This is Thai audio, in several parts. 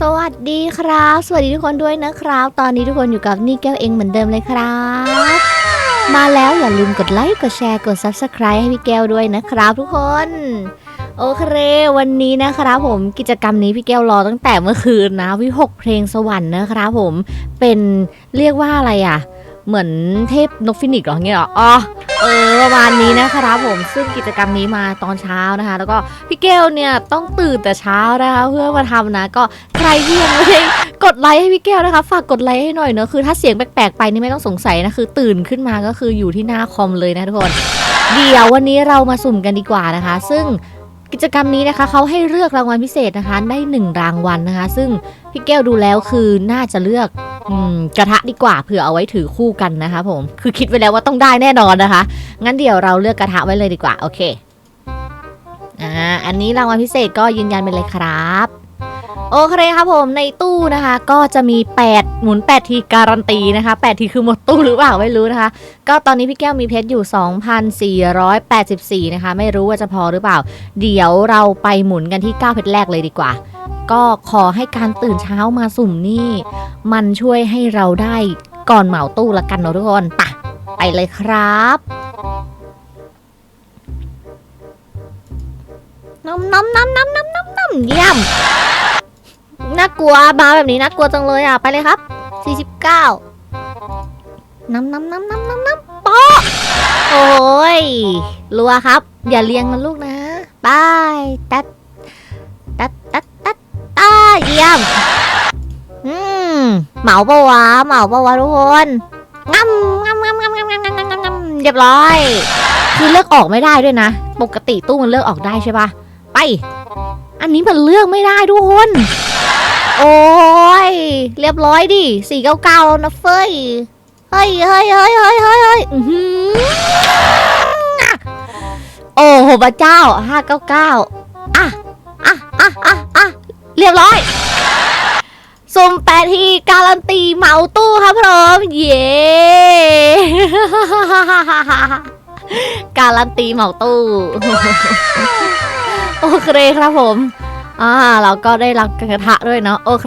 สวัสดีครับ สวัสดีทุกคนด้วยนะครับ ตอนนี้ทุกคนอยู่กับนี่แก้วเองเหมือนเดิมเลยครับ มาแล้วอย่าลืมกดไลค์กดแชร์กด Subscribe ให้พี่แก้วด้วยนะครับทุกคน โอเค วันนี้นะครับผมกิจกรรมนี้พี่แก้วรอตั้งแต่เมื่อคืนนะวิหกเพลงสวรรค์นะครับผมเป็นเรียกว่าอะไรอะ เหมือนเทพนกฟินิกซ์หรอเงี้ยหรออ๋อเออประมาณนี้นะครับผมซึ่งกิจกรรมนี้มาตอนเช้านะคะ แล้วก็พี่แก้วเนี่ยต้องตื่นแต่เช้านะคะเพื่อมาทำนะ ก็ใครที่ยังไม่ได้กดไลค์ให้พี่แก้วนะคะ ฝากกดไลค์ให้หน่อยเนอะคือถ้าเสียงแปลกๆไปนี่ไม่ต้องสงสัยนะคือ ตื่นขึ้นมาก็คืออยู่ที่หน้าคอมเลยนะทุกคนเดี๋ยววันนี้เรามาสุ่มกันดีกว่านะคะ ซึ่งกิจกรรมนี้นะคะเขาให้เลือกรางวัลพิเศษนะคะได้หนึ่งรางวัลนะคะ ซึ่งพี่แก้วดูแล้วคือน่าจะเลือก อืมกระทะดีกว่าเผื่อเอาไว้ถือคู่กันนะคะผม คือคิดไว้แล้วว่าต้องได้แน่นอนนะคะ งั้นเดี๋ยวเราเลือกกระทะไว้เลยดีกว่า โอเคอ่าอันนี้รางวัลพิเศษก็ยืนยันไปเลยครับโอเคครับผมในตู้นะคะ ก็จะมี 8 หมุน 8 ทีการันตีนะคะ 8 ทีคือหมดตู้หรือเปล่าไม่รู้นะคะ ก็ตอนนี้พี่แก้วมีเพชรอยู่ 2,484 นะคะ ไม่รู้ว่าจะพอหรือเปล่า เดี๋ยวเราไปหมุนกันที่ 9 เพชรแรกเลยดีกว่า ก็ขอให้การตื่นเช้ามาสุ่มนี่ มันช่วยให้เราได้ก่อนเหมาตู้ละกันเนะทุกคนไปะไปเลยครับน้ำน้ำน้ำน้ำน้ำน้ำน้ำเยี่ยมน่ากลัวมาแบบนี้น่ากลัวจังเลยอะไปเลยครับ 49น้ำน้ำน้ำน้ำน้ำน้ำป๊ะโอ้ยรัวครับ อย่าเลี้ยงนะลูกนะบายตัด มเหมาปะวะเหมาปะวะทุกคนงำงำงำงำงำงำงำงำงำเรียบร้อย คือเลือกออกไม่ได้ด้วยนะ ปกติตู้มันเลือกออกได้ใช่ปะไป อันนี้มันเลือกไม่ได้ทุกคน โอ้ย เรียบร้อยดิสี่เก้าเก้าแล้วนะเฟยเฮ้ยเฮ้ยเฮ้ยเฮ้ยเฮ้ยเฮ้ยโอ้โหพระเจ้าห้าเก้าเก้าอะอะอะอะอะเรียบร้อย การันตีเมาตู้ครับพร้อม เย้การันตีเมาตู้ โอเคครับผม อ่า เราก็ได้รับกระทะด้วยเนาะโอเค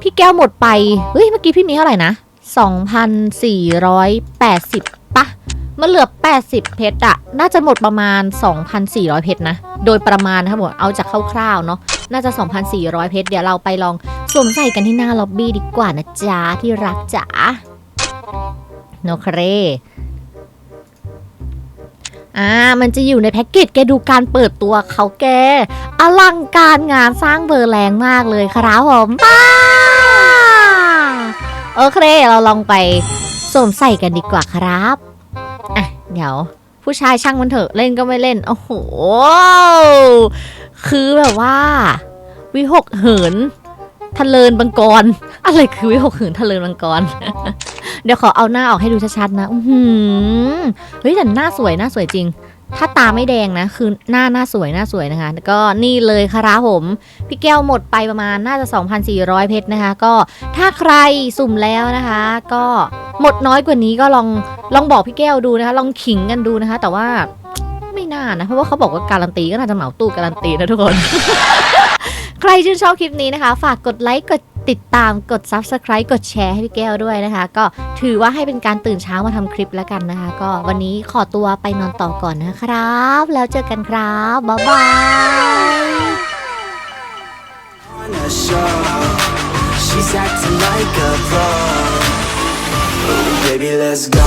พี่แก้วหมดไป เฮ้ย เมื่อกี้พี่มีเท่าไหร่นะ 2,480ปะ มันเหลือ 80 เพชรอะน่าจะหมดประมาณ 2,400 เพชรนะ โดยประมาณนะครับผม เอาจากคร่าวๆเนาะ น่าจะ 2,400 เพชร เดี๋ยวเราไปลองสวมใส่กันที่หน้าล็อบบี้ดีกว่านะจ๊ะที่รักจ๋าโอเครอ่า มันจะอยู่ในแพ็กเกจแกดูการเปิดตัวเขาแก อลังการงานสร้างเบอร์แรงมากเลยครับผมโอเค เราลองไปสวมใส่กันดีกว่าครับ อะเดี๋ยวผู้ชายช่างมันเถอะเล่นก็ไม่เล่น โอ้โห คือแบบว่า วิหกเหินทะเลินบังกร อะไรคือวิหกเหินทะเลินบังกร เดี๋ยวขอเอาหน้าออกให้ดูชัดๆนะอืเฮ้ยแต่หน้าสวยหน้าสวยจริง ถ้าตาไม่แดงนะ คือหน้าหน้าสวยหน้าสวยนะคะ ก็นี่เลยครับผม พี่แก้วหมดไปประมาณน่าจะ 2,400 เพชรนะคะ ก็ถ้าใครสุ่มแล้วนะคะ ก็ หมดน้อยกว่านี้ก็ลองลองบอกพี่แก้วดูนะคะ ลองขิงกันดูนะคะ แต่ว่าไม่น่านะ เพราะว่าเขาบอกว่าการันตีก็น่าจะเหมาตู้การันตีนะทุกคน ใครชื่นชอบคลิปนี้นะคะ ฝากกดไลค์กดติดตามกด Subscribe กดแชร์ให้พี่แก้วด้วยนะคะ ก็ถือว่าให้เป็นการตื่นเช้ามาทำคลิปแล้วกันนะคะ ก็วันนี้ขอตัวไปนอนต่อก่อนนะครับ แล้วเจอกันครับบ๊ายบาย let's go.